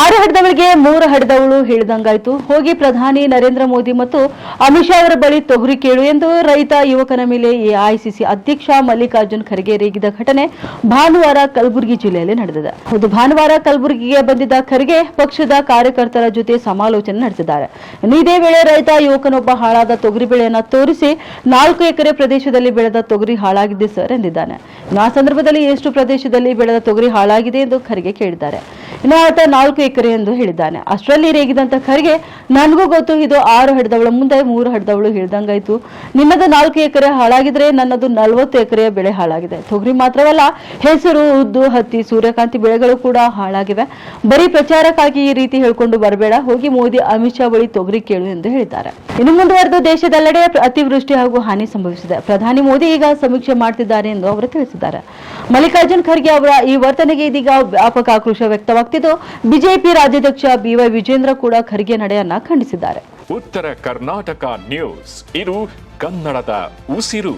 ಆರು ಹಡ್ದವಳಿಗೆ ಮೂರು ಹಡ್ದವಳು ಹೇಳಿದಂಗಾಯ್ತು. ಹೋಗಿ ಪ್ರಧಾನಿ ನರೇಂದ್ರ ಮೋದಿ ಮತ್ತು ಅಮಿತ್ ಶಾ ಅವರ ಬಳಿ ತೊಗರಿ ಕೇಳು ಎಂದು ರೈತ ಯುವಕನ ಮೇಲೆ ಎಐಸಿಸಿ ಅಧ್ಯಕ್ಷ ಮಲ್ಲಿಕಾರ್ಜುನ್ ಖರ್ಗೆ ರೇಗಿದ ಘಟನೆ ಭಾನುವಾರ ಕಲಬುರಗಿ ಜಿಲ್ಲೆಯಲ್ಲಿ ನಡೆದಿದೆ. ಹೌದು, ಭಾನುವಾರ ಕಲಬುರಗಿಗೆ ಬಂದಿದ್ದ ಖರ್ಗೆ ಪಕ್ಷದ ಕಾರ್ಯಕರ್ತರ ಜೊತೆ ಸಮಾಲೋಚನೆ ನಡೆಸಿದ್ದಾರೆ. ಇದೇ ವೇಳೆ ರೈತ ಯುವಕನೊಬ್ಬ ಹಾಳಾದ ತೊಗರಿ ಬೆಳೆಯನ್ನು ತೋರಿಸಿ ನಾಲ್ಕು ಎಕರೆ ಪ್ರದೇಶದಲ್ಲಿ ಬೆಳೆದ ತೊಗರಿ ಹಾಳಾಗಿದೆ ಸರ್ ಎಂದಿದ್ದಾನೆ. ಆ ಸಂದರ್ಭದಲ್ಲಿ ಎಷ್ಟು ಪ್ರದೇಶದಲ್ಲಿ ಬೆಳೆದ ತೊಗರಿ ಹಾಳಾಗಿದೆ ಎಂದು ಖರ್ಗೆ ಕೇಳಿದ್ದಾರೆ. ಇನ್ನು ಆತ ನಾಲ್ಕು ಎಕರೆ ಎಂದು ಹೇಳಿದ್ದಾನೆ. ಅಷ್ಟರಲ್ಲಿ ರೇಗಿದಂತ ಖರ್ಗೆ, ನನಗೂ ಗೊತ್ತು, ಇದು ಆರು ಹಿಡಿದವಳು, ಮುಂದೆ ಮೂರು ಹಿಡಿದವಳು ಹೇಳ್ದಂಗಾಯ್ತು. ನಿನ್ನದು ನಾಲ್ಕು ಎಕರೆ ಹಾಳಾಗಿದ್ರೆ ನನ್ನದು ನಲವತ್ತು ಎಕರೆಯ ಬೆಳೆ ಹಾಳಾಗಿದೆ. ತೊಗರಿ ಮಾತ್ರವಲ್ಲ, ಹೆಸರು, ಉದ್ದು, ಹತ್ತಿ, ಸೂರ್ಯಕಾಂತಿ ಬೆಳೆಗಳು ಕೂಡ ಹಾಳಾಗಿವೆ. ಬರೀ ಪ್ರಚಾರಕ್ಕಾಗಿ ಈ ರೀತಿ ಹೇಳ್ಕೊಂಡು ಬರಬೇಡ. ಹೋಗಿ ಮೋದಿ, ಅಮಿತ್ ಶಾ ಬಳಿ ತೊಗರಿ ಕೇಳು ಎಂದು ಹೇಳಿದ್ದಾರೆ. ಇನ್ನು ಮುಂದುವರೆದು ದೇಶದೆಲ್ಲೆಡೆ ಅತಿವೃಷ್ಟಿ ಹಾಗೂ ಹಾನಿ ಸಂಭವಿಸಿದೆ. ಪ್ರಧಾನಿ ಮೋದಿ ಈಗ ಸಮೀಕ್ಷೆ ಮಾಡ್ತಿದ್ದಾರೆ ಎಂದು ಅವರು ತಿಳಿಸಿದ್ದಾರೆ. ಮಲ್ಲಿಕಾರ್ಜುನ್ ಖರ್ಗೆ ಅವರ ಈ ವರ್ತನೆಗೆ ಇದೀಗ ವ್ಯಾಪಕ ಆಕ್ರೋಶ ವ್ಯಕ್ತವಾಗ್ತಿದ್ದು ಬಿಜೆಪಿ ರಾಜ್ಯಾಧ್ಯಕ್ಷ ಬಿವೈ ವಿಜೇಂದ್ರ ಕೂಡ ಖರ್ಗೆ ನಡೆಯನ್ನ ಖಂಡಿಸಿದ್ದಾರೆ. ಉತ್ತರ ಕರ್ನಾಟಕ ನ್ಯೂಸ್. ಇದು ಕನ್ನಡದ ಉಸಿರು.